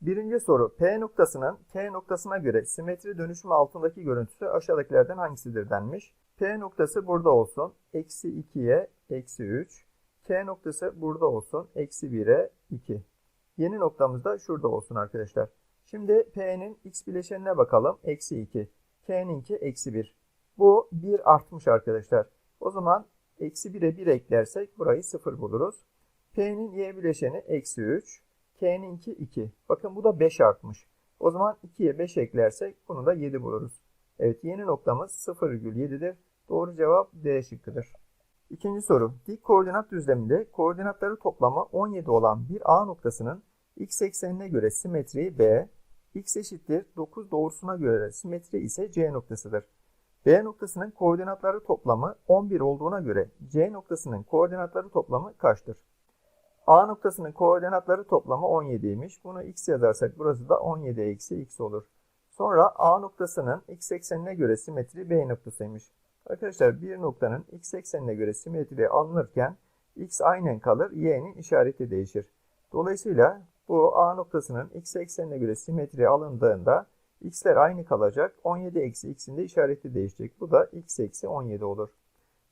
Birinci soru. P noktasının K noktasına göre simetri dönüşümü altındaki görüntüsü aşağıdakilerden hangisidir denmiş. P noktası burada olsun. Eksi 2'ye eksi 3. K noktası burada olsun. Eksi 1'e 2. Yeni noktamız da şurada olsun arkadaşlar. Şimdi P'nin x bileşenine bakalım. Eksi 2. K'ninki eksi 1. Bu 1 artmış arkadaşlar. O zaman eksi 1'e 1 eklersek burayı 0 buluruz. P'nin y bileşeni eksi 3. K'ninki 2. Bakın bu da 5 artmış. O zaman 2'ye 5 eklersek bunu da 7 buluruz. Evet yeni noktamız 0,7'dir. Doğru cevap D şıkkıdır. İkinci soru. Dik koordinat düzleminde koordinatları toplamı 17 olan bir A noktasının x eksenine göre simetriği B, x eşittir 9 doğrusuna göre simetri ise C noktasıdır. B noktasının koordinatları toplamı 11 olduğuna göre C noktasının koordinatları toplamı kaçtır? A noktasının koordinatları toplamı 17'ymiş. Bunu x yazarsak burası da 17 eksi x olur. Sonra A noktasının x eksenine göre simetri B noktasıymış. Arkadaşlar bir noktanın x eksenine göre simetri alınırken x aynen kalır, y'nin işareti değişir. Dolayısıyla bu A noktasının x eksenine göre simetri alındığında x'ler aynı kalacak. 17 eksi x'in de işareti değişecek. Bu da x eksi 17 olur.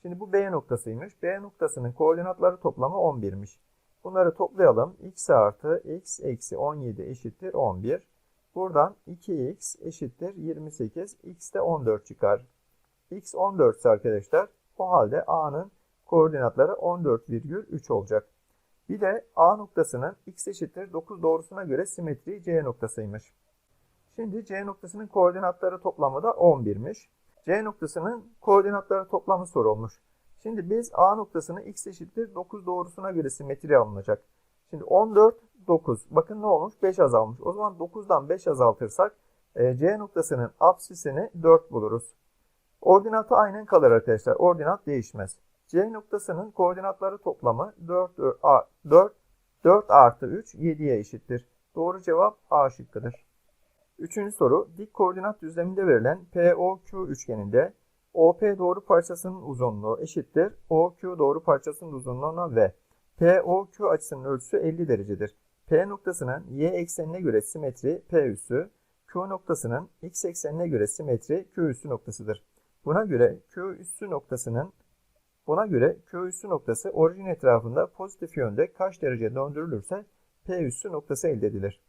Şimdi bu B noktasıymış. B noktasının koordinatları toplamı 11'miş. Bunları toplayalım. x artı x eksi 17 eşittir 11. Buradan 2x eşittir 28. x de 14 çıkar. x 14 ise arkadaşlar o halde a'nın koordinatları 14,3 olacak. Bir de a noktasının x eşittir 9 doğrusuna göre simetri c noktasıymış. Şimdi c noktasının koordinatları toplamı da 11'miş. C noktasının koordinatları toplamı sorulmuş. Şimdi biz A noktasını x eşittir 9 doğrusuna göre simetri alınacak. Şimdi 14, 9. Bakın ne olmuş? 5 azalmış. O zaman 9'dan 5 azaltırsak e, C noktasının apsisini 4 buluruz. Ordinatı aynen kalır arkadaşlar. Ordinat değişmez. C noktasının koordinatları toplamı 4, 4, 4 artı 3 7'ye eşittir. Doğru cevap A şıkkıdır. Üçüncü soru. Dik koordinat düzleminde verilen POQ üçgeninde OP doğru parçasının uzunluğu eşittir. OQ doğru parçasının uzunluğuna ve POQ açısının ölçüsü 50 derecedir. P noktasının y eksenine göre simetri P üssü, Q noktasının x eksenine göre simetri Q üssü noktasıdır. Buna göre Q üssü noktasının buna göre Q üssü noktası orijin etrafında pozitif yönde kaç derece döndürülürse P üssü noktası elde edilir.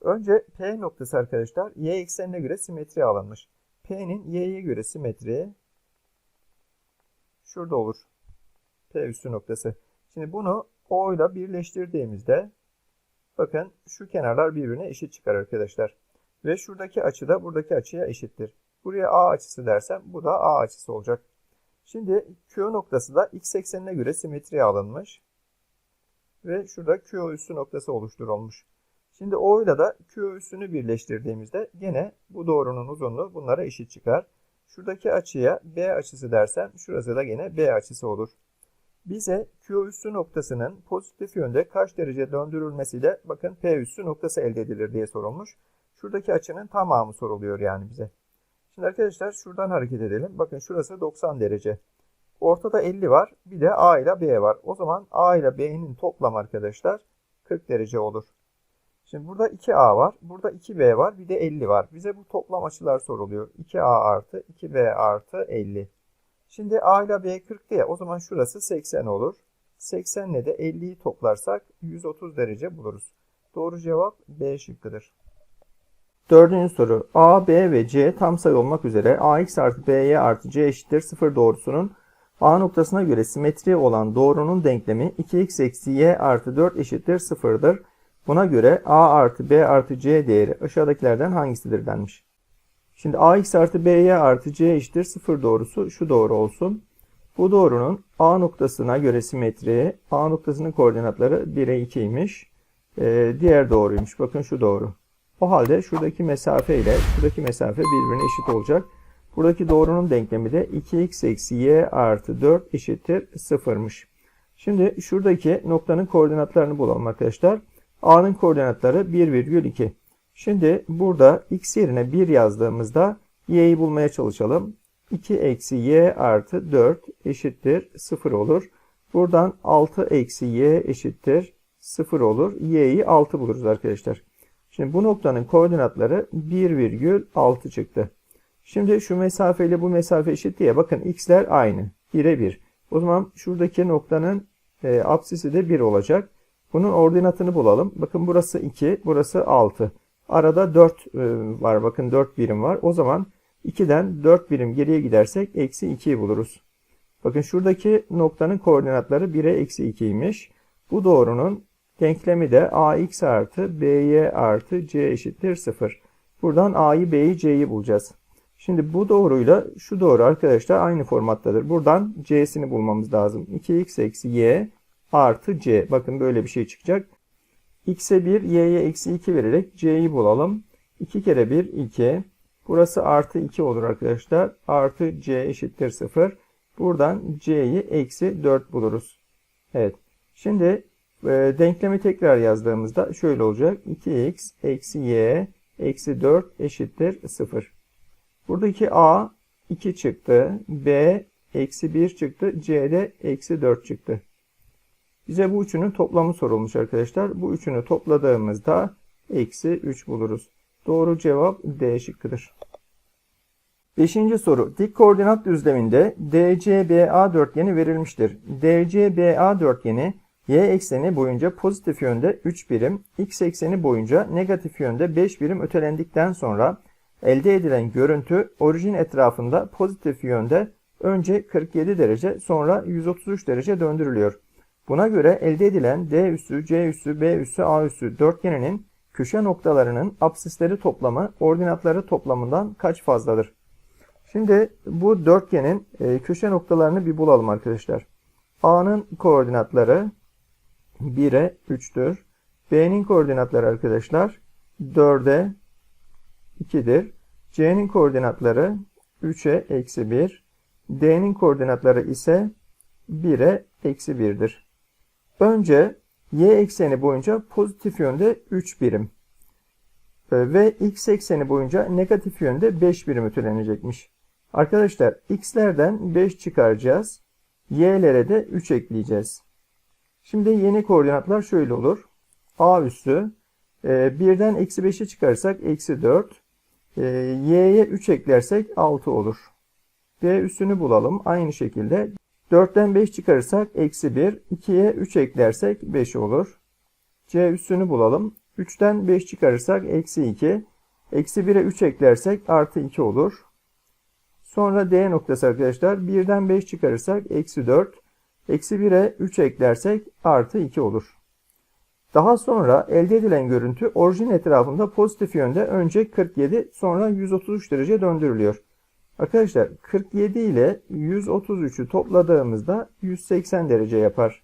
Önce P noktası arkadaşlar y eksenine göre simetri alınmış. P'nin y'ye göre simetri şurada olur. P üssü noktası. Şimdi bunu O ile birleştirdiğimizde bakın şu kenarlar birbirine eşit çıkar arkadaşlar. Ve şuradaki açı da buradaki açıya eşittir. Buraya A açısı dersem bu da A açısı olacak. Şimdi Q noktası da x eksenine göre simetri alınmış. Ve şurada Q üssü noktası oluşturulmuş. Şimdi O ile de Q üssünü birleştirdiğimizde gene bu doğrunun uzunluğu bunlara eşit çıkar. Şuradaki açıya B açısı dersem şurası da gene B açısı olur. Bize Q üssü noktasının pozitif yönde kaç derece döndürülmesiyle bakın P üssü noktası elde edilir diye sorulmuş. Şuradaki açının tamamı soruluyor yani bize. Şimdi arkadaşlar şuradan hareket edelim. Bakın şurası 90 derece. Ortada 50 var. Bir de A ile B var. O zaman A ile B'nin toplam arkadaşlar 40 derece olur. Şimdi burada 2A var. Burada 2B var. Bir de 50 var. Bize bu toplam açılar soruluyor. 2A artı 2B artı 50. Şimdi A ile B 40 diye. O zaman şurası 80 olur. 80 ile de 50'yi toplarsak 130 derece buluruz. Doğru cevap B şıkkıdır. Dördüncü soru. A, B ve C tam sayı olmak üzere AX artı BY artı C eşittir 0 doğrusunun A noktasına göre simetri olan doğrunun denklemi 2x eksi y artı 4 eşittir 0'dır. Buna göre a artı b artı c değeri aşağıdakilerden hangisidir denmiş. Şimdi ax artı by artı c eşittir 0 doğrusu şu doğru olsun. Bu doğrunun a noktasına göre simetri, a noktasının koordinatları 1'e 2'ymiş. Ee, diğer doğruymuş. Bakın şu doğru. O halde şuradaki mesafe ile şuradaki mesafe birbirine eşit olacak. Buradaki doğrunun denklemi de 2x eksi y artı 4 eşittir 0'mış. Şimdi şuradaki noktanın koordinatlarını bulalım arkadaşlar. A'nın koordinatları 1,2. Şimdi burada x yerine 1 yazdığımızda y'yi bulmaya çalışalım. 2 eksi y artı 4 eşittir 0 olur. Buradan 6 eksi y eşittir 0 olur. y'yi 6 buluruz arkadaşlar. Şimdi bu noktanın koordinatları 1,6 çıktı. Şimdi şu mesafeyle bu mesafe eşit diye bakın x'ler aynı. 1'e 1. O zaman şuradaki noktanın e, apsisi de 1 olacak. Bunun ordinatını bulalım. Bakın burası 2, burası 6. Arada 4 e, var. Bakın 4 birim var. O zaman 2'den 4 birim geriye gidersek eksi 2'yi buluruz. Bakın şuradaki noktanın koordinatları 1'e eksi 2'ymiş. Bu doğrunun denklemi de ax artı by artı c eşittir 0. Buradan a'yı b'yi c'yi bulacağız. Şimdi bu doğruyla şu doğru arkadaşlar aynı formattadır. Buradan c'sini bulmamız lazım. 2x eksi y artı c. Bakın böyle bir şey çıkacak. x'e 1, y'ye eksi 2 vererek c'yi bulalım. 2 kere 1, 2. Burası artı 2 olur arkadaşlar. Artı c eşittir 0. Buradan c'yi eksi 4 buluruz. Evet. Şimdi e, denklemi tekrar yazdığımızda şöyle olacak. 2x eksi y eksi 4 eşittir 0. Buradaki a 2 çıktı. b eksi 1 çıktı. c de eksi 4 çıktı. Bize bu üçünün toplamı sorulmuş arkadaşlar. Bu üçünü topladığımızda eksi 3 buluruz. Doğru cevap D şıkkıdır. Beşinci soru. Dik koordinat düzleminde DCBA dörtgeni verilmiştir. DCBA dörtgeni y ekseni boyunca pozitif yönde 3 birim, x ekseni boyunca negatif yönde 5 birim ötelendikten sonra elde edilen görüntü orijin etrafında pozitif yönde önce 47 derece sonra 133 derece döndürülüyor. Buna göre elde edilen D üssü, C üssü, B üssü, A üssü dörtgeninin köşe noktalarının apsisleri toplamı ordinatları toplamından kaç fazladır? Şimdi bu dörtgenin e, köşe noktalarını bir bulalım arkadaşlar. A'nın koordinatları 1'e 3'tür. B'nin koordinatları arkadaşlar 4'e 2'dir. C'nin koordinatları 3'e eksi 1. D'nin koordinatları ise 1'e eksi 1'dir. Önce y ekseni boyunca pozitif yönde 3 birim e, ve x ekseni boyunca negatif yönde 5 birim ötelenecekmiş. Arkadaşlar x'lerden 5 çıkaracağız. y'lere de 3 ekleyeceğiz. Şimdi yeni koordinatlar şöyle olur. a üssü e, birden eksi 5'i çıkarırsak eksi 4. E, y'ye 3 eklersek 6 olur. b üssünü bulalım. Aynı şekilde 4'ten 5 çıkarırsak eksi 1. 2'ye 3 eklersek 5 olur. C üssünü bulalım. 3'ten 5 çıkarırsak eksi 2. Eksi 1'e 3 eklersek artı 2 olur. Sonra D noktası arkadaşlar. 1'den 5 çıkarırsak eksi 4. Eksi 1'e 3 eklersek artı 2 olur. Daha sonra elde edilen görüntü orijin etrafında pozitif yönde önce 47 sonra 133 derece döndürülüyor. Arkadaşlar 47 ile 133'ü topladığımızda 180 derece yapar.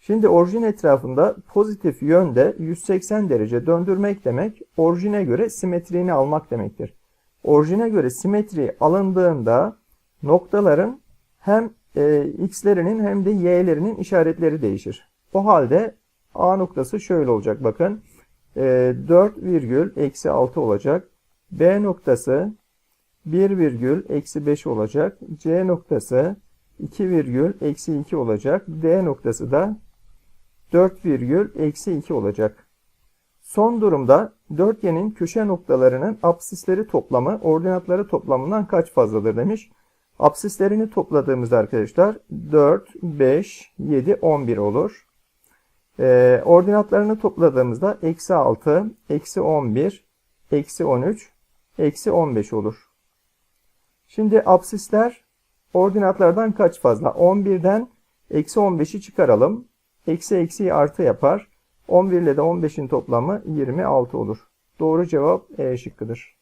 Şimdi orijin etrafında pozitif yönde 180 derece döndürmek demek orijine göre simetriğini almak demektir. Orijine göre simetri alındığında noktaların hem e, x'lerinin hem de y'lerinin işaretleri değişir. O halde A noktası şöyle olacak bakın. E, 4 virgül eksi 6 olacak. B noktası 1 virgül eksi 5 olacak. C noktası 2 virgül eksi 2 olacak. D noktası da 4 virgül eksi 2 olacak. Son durumda dörtgenin köşe noktalarının apsisleri toplamı ordinatları toplamından kaç fazladır demiş. Apsislerini topladığımızda arkadaşlar 4, 5, 7, 11 olur. Ee, ordinatlarını topladığımızda eksi 6, eksi 11, eksi 13, eksi 15 olur. Şimdi absisler ordinatlardan kaç fazla? 11'den eksi 15'i çıkaralım. Eksi eksiyi artı yapar. 11 ile de 15'in toplamı 26 olur. Doğru cevap E şıkkıdır.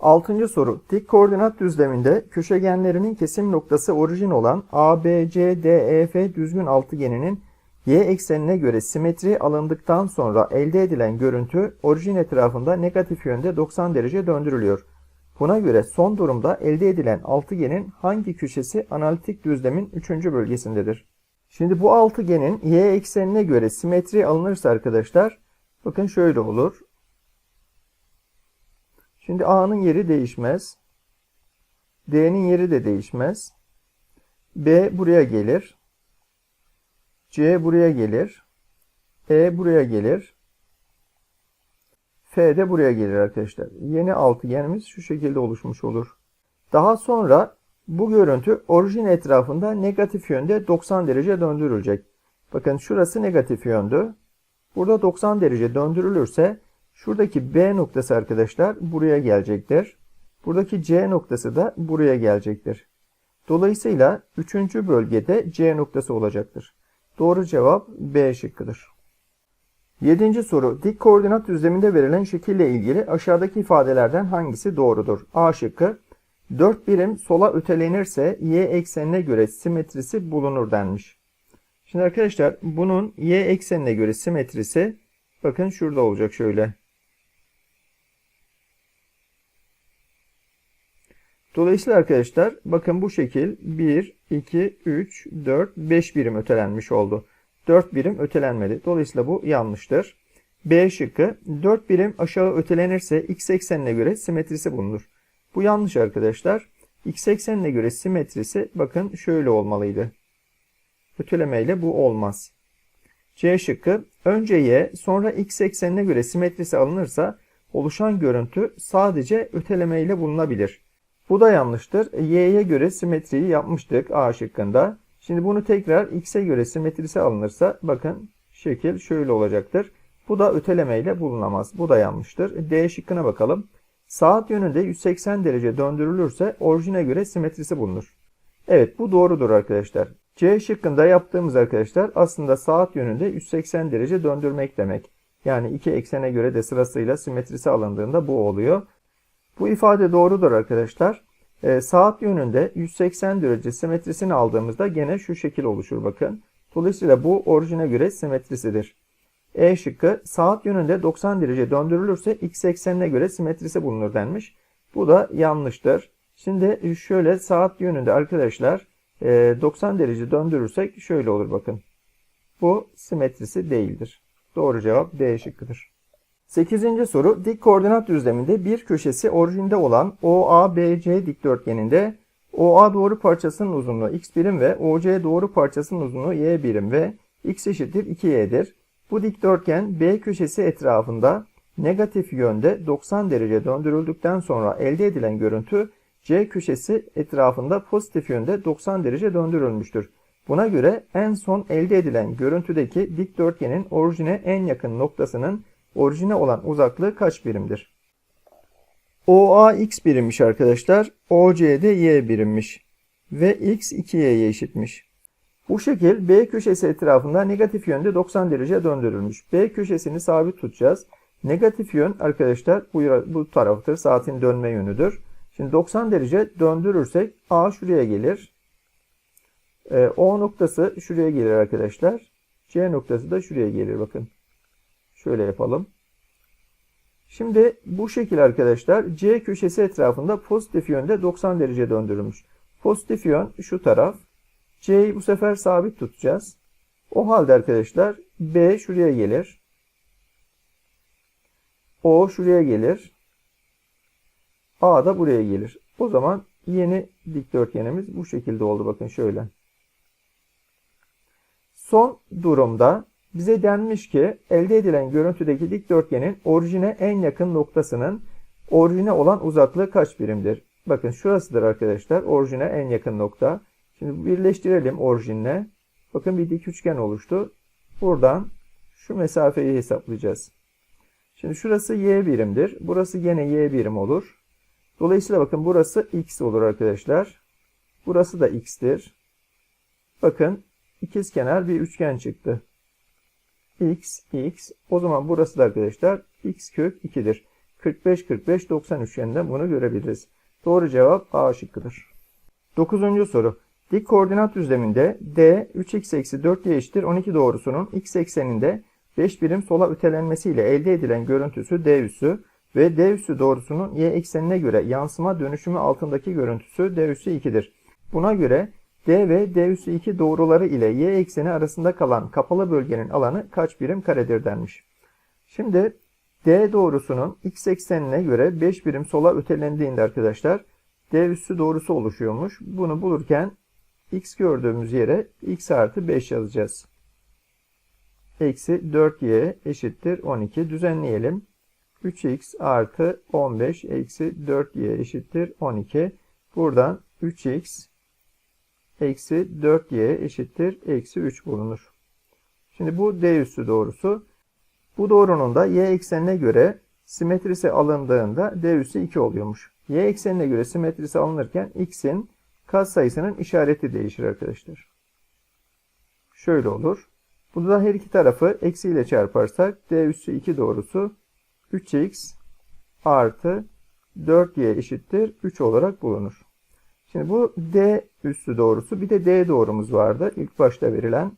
Altıncı soru. Dik koordinat düzleminde köşegenlerinin kesim noktası orijin olan ABCDEF düzgün altıgeninin y eksenine göre simetri alındıktan sonra elde edilen görüntü orijin etrafında negatif yönde 90 derece döndürülüyor. Buna göre son durumda elde edilen altıgenin hangi köşesi analitik düzlemin 3. bölgesindedir? Şimdi bu altıgenin y eksenine göre simetri alınırsa arkadaşlar bakın şöyle olur. Şimdi A'nın yeri değişmez. D'nin yeri de değişmez. B buraya gelir. C buraya gelir. E buraya gelir. F de buraya gelir arkadaşlar. Yeni altıgenimiz şu şekilde oluşmuş olur. Daha sonra bu görüntü orijin etrafında negatif yönde 90 derece döndürülecek. Bakın şurası negatif yöndü. Burada 90 derece döndürülürse şuradaki B noktası arkadaşlar buraya gelecektir. Buradaki C noktası da buraya gelecektir. Dolayısıyla 3. bölgede C noktası olacaktır. Doğru cevap B şıkkıdır. 7. soru. Dik koordinat düzleminde verilen şekille ilgili aşağıdaki ifadelerden hangisi doğrudur? A şıkkı 4 birim sola ötelenirse y eksenine göre simetrisi bulunur denmiş. Şimdi arkadaşlar bunun y eksenine göre simetrisi bakın şurada olacak şöyle. Dolayısıyla arkadaşlar bakın bu şekil 1, 2, 3, 4, 5 birim ötelenmiş oldu. 4 birim ötelenmedi. Dolayısıyla bu yanlıştır. B şıkkı 4 birim aşağı ötelenirse x eksenine göre simetrisi bulunur. Bu yanlış arkadaşlar. X eksenine göre simetrisi bakın şöyle olmalıydı. Ötelemeyle bu olmaz. C şıkkı önce y sonra x eksenine göre simetrisi alınırsa oluşan görüntü sadece ötelemeyle bulunabilir. Bu da yanlıştır. Y'ye göre simetriyi yapmıştık A şıkkında. Şimdi bunu tekrar x'e göre simetrisi alınırsa bakın şekil şöyle olacaktır. Bu da ötelemeyle bulunamaz. Bu da yanlıştır. D şıkkına bakalım. Saat yönünde 180 derece döndürülürse orijine göre simetrisi bulunur. Evet bu doğrudur arkadaşlar. C şıkkında yaptığımız arkadaşlar aslında saat yönünde 180 derece döndürmek demek. Yani iki eksene göre de sırasıyla simetrisi alındığında bu oluyor. Bu ifade doğrudur arkadaşlar. E, saat yönünde 180 derece simetrisini aldığımızda gene şu şekil oluşur bakın. Dolayısıyla bu orijine göre simetrisidir. E şıkkı saat yönünde 90 derece döndürülürse x eksenine göre simetrisi bulunur denmiş. Bu da yanlıştır. Şimdi şöyle saat yönünde arkadaşlar 90 derece döndürürsek şöyle olur bakın. Bu simetrisi değildir. Doğru cevap D şıkkıdır. 8. soru dik koordinat düzleminde bir köşesi orijinde olan OABC dikdörtgeninde OA doğru parçasının uzunluğu x birim ve OC doğru parçasının uzunluğu y birim ve x eşittir 2y'dir. Bu dikdörtgen B köşesi etrafında negatif yönde 90 derece döndürüldükten sonra elde edilen görüntü C köşesi etrafında pozitif yönde 90 derece döndürülmüştür. Buna göre en son elde edilen görüntüdeki dikdörtgenin orijine en yakın noktasının orijine olan uzaklığı kaç birimdir? OA x birimmiş arkadaşlar. OC de y birimmiş. Ve x 2y'ye eşitmiş. Bu şekil B köşesi etrafında negatif yönde 90 derece döndürülmüş. B köşesini sabit tutacağız. Negatif yön arkadaşlar bu, bu taraftır. Saatin dönme yönüdür. Şimdi 90 derece döndürürsek A şuraya gelir. E, o noktası şuraya gelir arkadaşlar. C noktası da şuraya gelir bakın. Şöyle yapalım. Şimdi bu şekil arkadaşlar C köşesi etrafında pozitif yönde 90 derece döndürülmüş. Pozitif yön şu taraf. C'yi bu sefer sabit tutacağız. O halde arkadaşlar B şuraya gelir. O şuraya gelir. A da buraya gelir. O zaman yeni dikdörtgenimiz bu şekilde oldu. Bakın şöyle. Son durumda bize denmiş ki elde edilen görüntüdeki dikdörtgenin orijine en yakın noktasının orijine olan uzaklığı kaç birimdir? Bakın şurasıdır arkadaşlar. Orijine en yakın nokta. Şimdi birleştirelim orijinle. Bakın bir dik üçgen oluştu. Buradan şu mesafeyi hesaplayacağız. Şimdi şurası y birimdir. Burası yine y birim olur. Dolayısıyla bakın burası x olur arkadaşlar. Burası da x'tir. Bakın ikizkenar bir üçgen çıktı. X, x. O zaman burası da arkadaşlar x kök 2'dir. 45, 45, 90 üçgeninden bunu görebiliriz. Doğru cevap A şıkkıdır. 9. soru. Dik koordinat düzleminde D 3x eksi 4y eşittir 12 doğrusunun x ekseninde 5 birim sola ötelenmesiyle elde edilen görüntüsü D üssü ve D üssü doğrusunun y eksenine göre yansıma dönüşümü altındaki görüntüsü D üssü 2'dir. Buna göre D ve D üssü 2 doğruları ile y ekseni arasında kalan kapalı bölgenin alanı kaç birim karedir denmiş. Şimdi D doğrusunun x eksenine göre 5 birim sola ötelendiğinde arkadaşlar D üssü doğrusu oluşuyormuş. Bunu bulurken x gördüğümüz yere x artı 5 yazacağız. Eksi 4y eşittir 12 düzenleyelim. 3x artı 15 eksi 4y eşittir 12. Buradan 3x eksi 4y eşittir eksi 3 bulunur. Şimdi bu d üssü doğrusu. Bu doğrunun da y eksenine göre simetrisi alındığında d üssü 2 oluyormuş. Y eksenine göre simetrisi alınırken x'in katsayısının işareti değişir arkadaşlar. Şöyle olur. Bunu da her iki tarafı eksiyle çarparsak d üssü 2 doğrusu 3x artı 4y eşittir 3 olarak bulunur. Şimdi bu d üssü doğrusu bir de d doğrumuz vardı. İlk başta verilen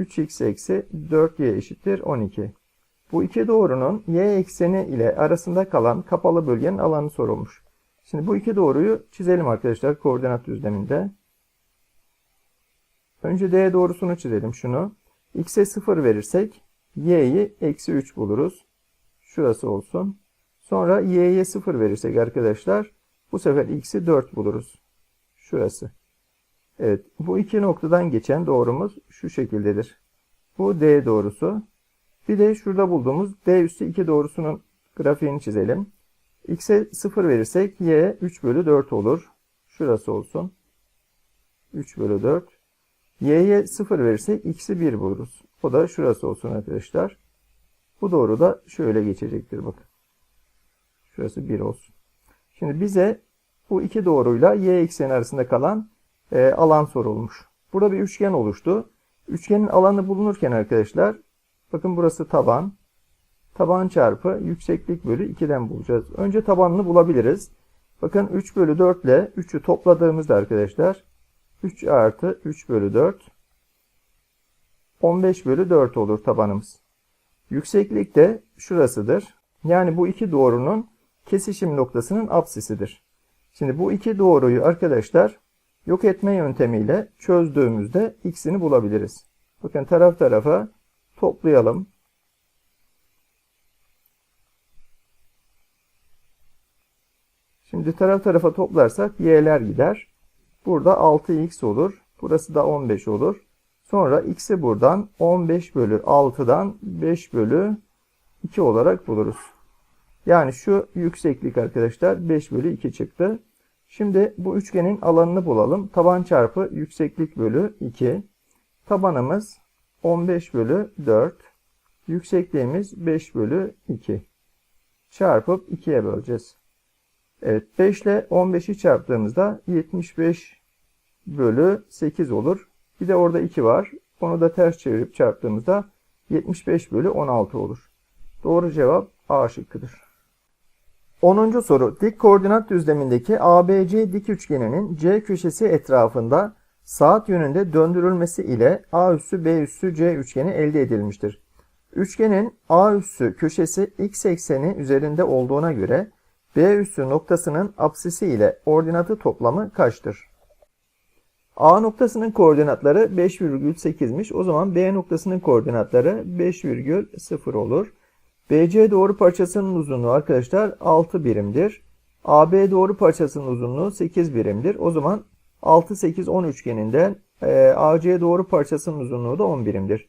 3x eksi 4y eşittir 12. Bu iki doğrunun y ekseni ile arasında kalan kapalı bölgenin alanı sorulmuş. Şimdi bu iki doğruyu çizelim arkadaşlar koordinat düzleminde. Önce d doğrusunu çizelim şunu. x'e 0 verirsek y'yi eksi 3 buluruz. Şurası olsun. Sonra y'ye 0 verirsek arkadaşlar bu sefer x'i 4 buluruz. Şurası. Evet bu iki noktadan geçen doğrumuz şu şekildedir. Bu d doğrusu. Bir de şurada bulduğumuz d üstü 2 doğrusunun grafiğini çizelim. x'e 0 verirsek y 3 bölü 4 olur. Şurası olsun. 3 bölü 4. y'ye 0 verirsek x'i 1 buluruz. O da şurası olsun arkadaşlar. Bu doğru da şöyle geçecektir bakın. Şurası 1 olsun. Şimdi bize bu iki doğruyla y ekseni arasında kalan e, alan sorulmuş. Burada bir üçgen oluştu. Üçgenin alanı bulunurken arkadaşlar bakın burası taban. Taban çarpı yükseklik bölü 2'den bulacağız. Önce tabanını bulabiliriz. Bakın 3 bölü 4 ile 3'ü topladığımızda arkadaşlar 3 artı 3 bölü 4 15 bölü 4 olur tabanımız. Yükseklik de şurasıdır. Yani bu iki doğrunun kesişim noktasının apsisidir. Şimdi bu iki doğruyu arkadaşlar yok etme yöntemiyle çözdüğümüzde x'ini bulabiliriz. Bakın taraf tarafa toplayalım. Şimdi taraf tarafa toplarsak y'ler gider. Burada 6x olur. Burası da 15 olur. Sonra x'i buradan 15 bölü 6'dan 5 bölü 2 olarak buluruz. Yani şu yükseklik arkadaşlar 5 bölü 2 çıktı. Şimdi bu üçgenin alanını bulalım. Taban çarpı yükseklik bölü 2. Tabanımız 15 bölü 4. Yüksekliğimiz 5 bölü 2. Çarpıp 2'ye böleceğiz. Evet 5 ile 15'i çarptığımızda 75 bölü 8 olur. Bir de orada 2 var. Onu da ters çevirip çarptığımızda 75 bölü 16 olur. Doğru cevap A şıkkıdır. 10. soru. Dik koordinat düzlemindeki ABC dik üçgeninin C köşesi etrafında saat yönünde döndürülmesi ile A üssü B üssü C üçgeni elde edilmiştir. Üçgenin A üssü köşesi x ekseni üzerinde olduğuna göre B üssü noktasının apsisi ile ordinatı toplamı kaçtır? A noktasının koordinatları 5,8'miş. O zaman B noktasının koordinatları 5,0 olur. BC doğru parçasının uzunluğu arkadaşlar 6 birimdir. AB doğru parçasının uzunluğu 8 birimdir. O zaman 6, 8, 10 üçgeninden e, AC doğru parçasının uzunluğu da 10 birimdir.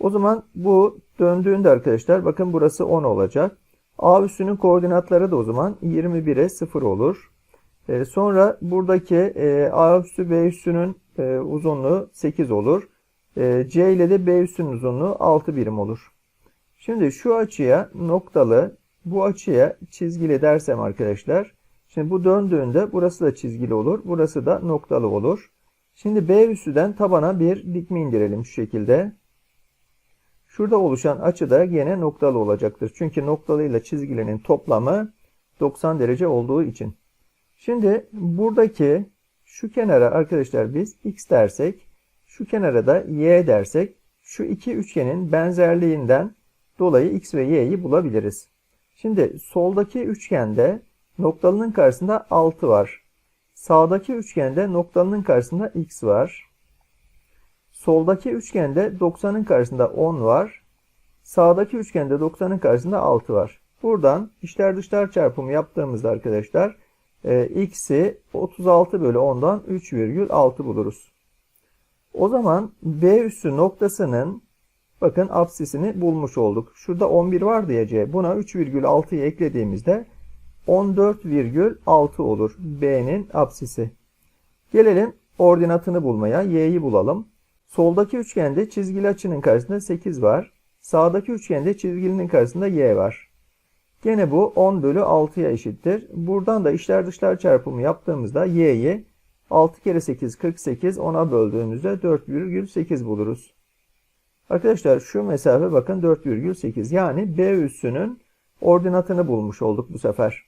O zaman bu döndüğünde arkadaşlar bakın burası 10 olacak. A üssünün koordinatları da o zaman 21'e 0 olur. E, sonra buradaki e, A üssü B üssünün e, uzunluğu 8 olur. E, C ile de B üssünün uzunluğu 6 birim olur. Şimdi şu açıya noktalı, bu açıya çizgili dersem arkadaşlar. Şimdi bu döndüğünde burası da çizgili olur. Burası da noktalı olur. Şimdi B üssüden tabana bir dikme indirelim şu şekilde. Şurada oluşan açı da yine noktalı olacaktır. Çünkü noktalıyla çizgilinin toplamı 90 derece olduğu için. Şimdi buradaki şu kenara arkadaşlar biz x dersek, şu kenara da y dersek, şu iki üçgenin benzerliğinden dolayı x ve y'yi bulabiliriz. Şimdi soldaki üçgende noktalının karşısında 6 var. Sağdaki üçgende noktalının karşısında x var. Soldaki üçgende 90'ın karşısında 10 var. Sağdaki üçgende 90'ın karşısında 6 var. Buradan içler dışlar çarpımı yaptığımızda arkadaşlar e, x'i 36 bölü 10'dan 3,6 buluruz. O zaman B üssü noktasının bakın apsisini bulmuş olduk. Şurada 11 var diye C. Buna 3,6'yı eklediğimizde 14,6 olur. B'nin apsisi. Gelelim ordinatını bulmaya. Y'yi bulalım. Soldaki üçgende çizgili açının karşısında 8 var. Sağdaki üçgende çizgilinin karşısında y var. Gene bu 10 bölü 6'ya eşittir. Buradan da içler dışlar çarpımı yaptığımızda y'yi 6 kere 8 48 10'a böldüğümüzde 4,8 buluruz. Arkadaşlar şu mesafe bakın 4,8 yani B üssünün ordinatını bulmuş olduk bu sefer.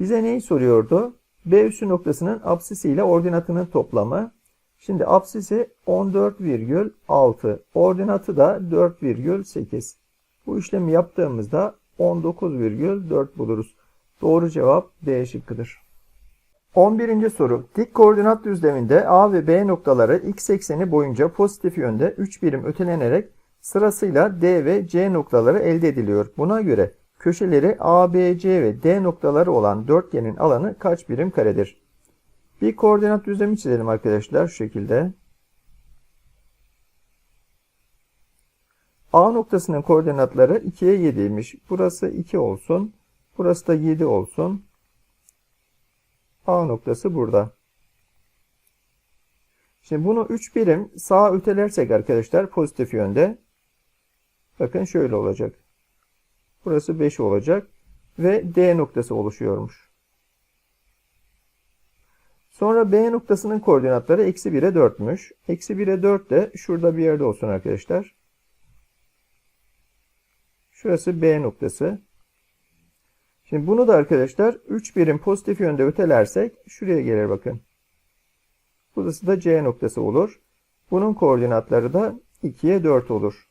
Bize neyi soruyordu? B üssü noktasının apsisi ile ordinatının toplamı. Şimdi apsisi 14,6. Ordinatı da 4,8. Bu işlemi yaptığımızda 19,4 buluruz. Doğru cevap D şıkkıdır. 11. soru. Dik koordinat düzleminde A ve B noktaları x ekseni boyunca pozitif yönde 3 birim ötelenerek sırasıyla D ve C noktaları elde ediliyor. Buna göre köşeleri A, B, C ve D noktaları olan dörtgenin alanı kaç birim karedir? Bir koordinat düzlemi çizelim arkadaşlar şu şekilde. A noktasının koordinatları 2'ye 7'ymiş. Burası 2 olsun. Burası da 7 olsun. A noktası burada. Şimdi bunu 3 birim sağa ötelersek arkadaşlar pozitif yönde. Bakın şöyle olacak. Burası 5 olacak. Ve D noktası oluşuyormuş. Sonra B noktasının koordinatları eksi 1'e 4'müş. Eksi 1'e 4 de şurada bir yerde olsun arkadaşlar. Şurası B noktası. Şimdi bunu da arkadaşlar 3 birim pozitif yönde ötelersek şuraya gelir bakın. Burası da C noktası olur. Bunun koordinatları da 2'ye 4 olur.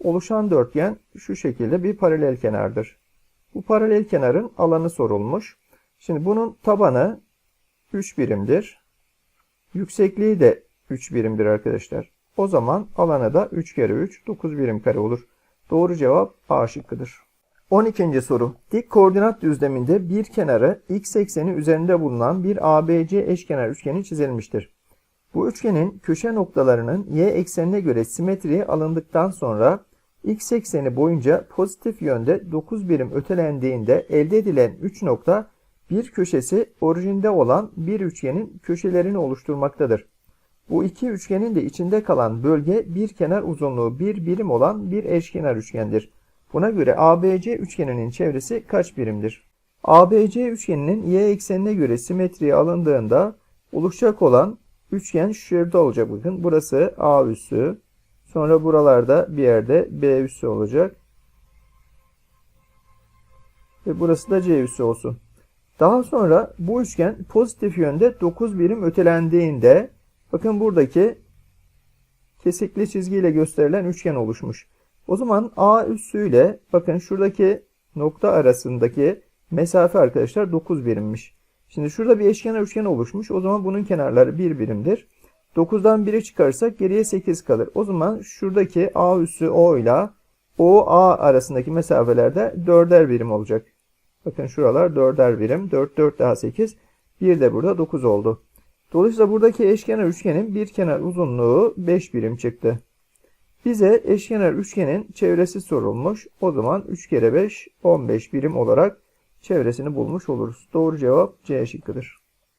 Oluşan dörtgen şu şekilde bir paralel kenardır. Bu paralel kenarın alanı sorulmuş. Şimdi bunun tabanı 3 birimdir. Yüksekliği de 3 birimdir arkadaşlar. O zaman alanı da 3 kere 3 9 birim kare olur. Doğru cevap A şıkkıdır. 12. soru. Dik koordinat düzleminde bir kenarı x ekseni üzerinde bulunan bir ABC eşkenar üçgeni çizilmiştir. Bu üçgenin köşe noktalarının y eksenine göre simetriye alındıktan sonra x ekseni boyunca pozitif yönde 9 birim ötelendiğinde elde edilen 3 nokta bir köşesi orijinde olan bir üçgenin köşelerini oluşturmaktadır. Bu iki üçgenin de içinde kalan bölge bir kenar uzunluğu bir birim olan bir eşkenar üçgendir. Buna göre ABC üçgeninin çevresi kaç birimdir? ABC üçgeninin y eksenine göre simetriye alındığında oluşacak olan üçgen şurada olacak bakın. Burası A üssü. Sonra buralarda bir yerde B üssü olacak. Ve burası da C üssü olsun. Daha sonra bu üçgen pozitif yönde 9 birim ötelendiğinde bakın buradaki kesikli çizgiyle gösterilen üçgen oluşmuş. O zaman A üssüyle bakın şuradaki nokta arasındaki mesafe arkadaşlar 9 birimmiş. Şimdi şurada bir eşkenar üçgen oluşmuş. O zaman bunun kenarları 1 birimdir. 9'dan 1'i çıkarırsak geriye 8 kalır. O zaman şuradaki A üssü O ile OA arasındaki mesafelerde 4'er birim olacak. Bakın şuralar 4'er birim. 4, 4 daha 8. 1 de burada 9 oldu. Dolayısıyla buradaki eşkenar üçgenin bir kenar uzunluğu 5 birim çıktı. Bize eşkenar üçgenin çevresi sorulmuş. O zaman 3 kere 5 15 birim olarak çevresini bulmuş oluruz. Doğru cevap C şıkkıdır.